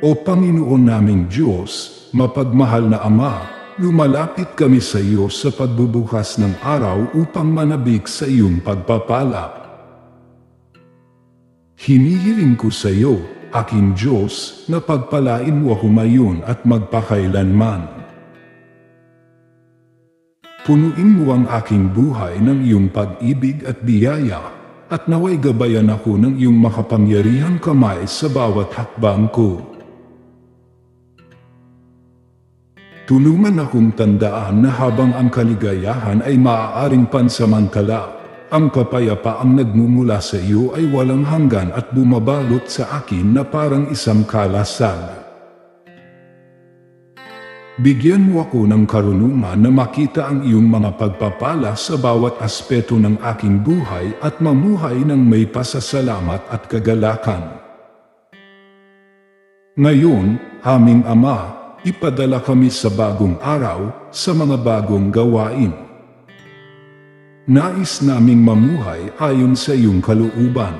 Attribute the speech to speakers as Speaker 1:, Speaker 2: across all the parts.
Speaker 1: O Panginoon naming Diyos, mapagmahal na Ama, lumalapit kami sa iyo sa pagbubukas ng araw upang manabik sa iyong pagpapala. Hinihiling ko sa iyo, aking Diyos, na pagpalain mo ngayon at magpakailanman. Punuin mo ang aking buhay ng iyong pag-ibig at biyaya, at naway gabayan ako ng iyong makapangyarihan kamay sa bawat hakbang ko. Tulungan akong tandaan na habang ang kaligayahan ay maaaring pansamantala, ang kapayapaang nagmumula sa iyo ay walang hanggan at bumabalot sa akin na parang isang kalasag. Bigyan mo ako ng karunungan na makita ang iyong mga pagpapala sa bawat aspeto ng aking buhay at mamuhay ng may pasasalamat at kagalakan. Ngayon, aming Ama, ipadala kami sa bagong araw, sa mga bagong gawain. Nais naming mamuhay ayon sa iyong kalooban.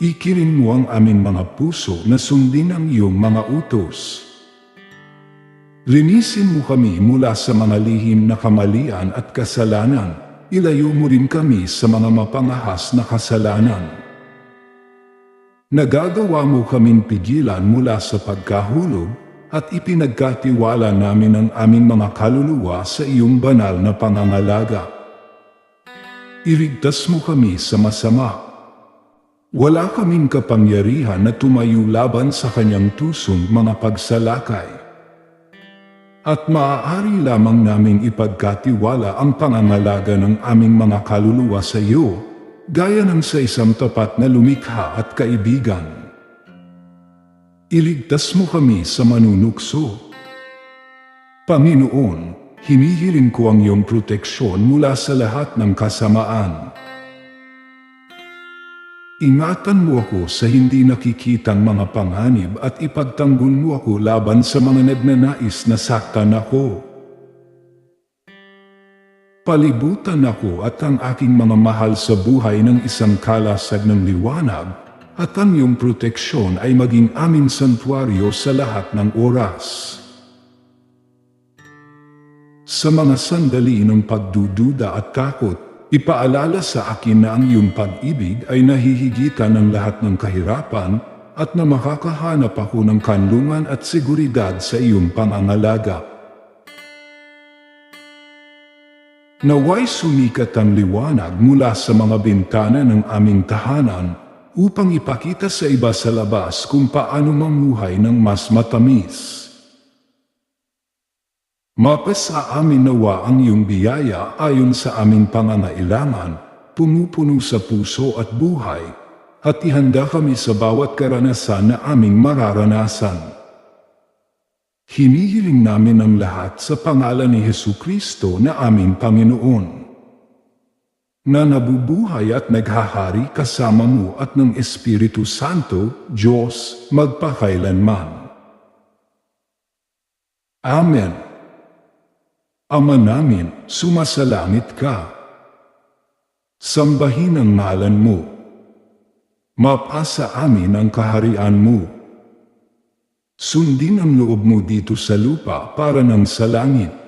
Speaker 1: Ikirin mo ang aming mga puso na sundin ang iyong mga utos. Linisin mo kami mula sa mga lihim na kamalian at kasalanan. Ilayo mo rin kami sa mga mapangahas na kasalanan. Nagagawa mo kaming pigilan mula sa pagkahulog at ipinagkatiwala namin ang aming mga kaluluwa sa iyong banal na pangangalaga. Irigtas mo kami sa masama. Wala kaming kapangyarihan na tumayo laban sa kanyang tusong mga pagsalakay. At maaari lamang naming ipagkatiwala ang pangangalaga ng aming mga kaluluwa sa iyo, gaya ng sa isang tapat na lumikha at kaibigan. Iligtas mo kami sa manunukso. Panginoon, hinihiling ko ang iyong proteksyon mula sa lahat ng kasamaan. Ingatan mo ako sa hindi nakikitang mga panganib at ipagtanggol mo ako laban sa mga nagnanais na saktan ako. Palibutan ako at ang aking mga mahal sa buhay ng isang kalasag ng liwanag at ang iyong proteksyon ay maging aming santuaryo sa lahat ng oras. Sa mga sandali ng pagdududa at takot, ipaalala sa akin na ang iyong pag-ibig ay nahihigitan ng lahat ng kahirapan at na makakahanap ako ng kanlungan at seguridad sa iyong pangangalaga. Naway sumikat ang liwanag mula sa mga bintana ng aming tahanan upang ipakita sa iba sa labas kung paano mamuhay ng mas matamis. Mapas sa amin nawa ang iyong biyaya ayon sa aming pangangailangan, pumupuno sa puso at buhay, at ihanda kami sa bawat karanasan na aming mararanasan. Hinihiling namin ang lahat sa pangalan ni Hesu Kristo na aming Panginoon na nabubuhay at naghahari kasama mo at ng Espiritu Santo, Diyos, magpakailanman. Amen. Ama namin, sumasalangit ka. Sambahin ang ngalan mo. Mapasa amin ang kaharian mo. Sundin ang loob mo dito sa lupa para ng sa langit.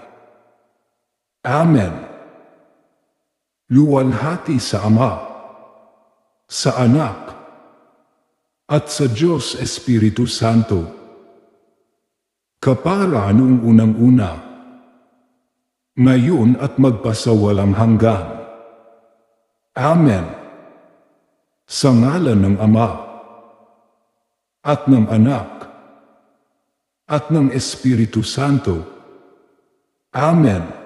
Speaker 1: Amen. Luwalhati sa Ama, sa Anak, at sa Diyos Espiritu Santo, kapara noong unang-una, ngayon at magpasawalang hanggan. Amen. Sa ngalan ng Ama, at ng Anak, at ng Espiritu Santo. Amen.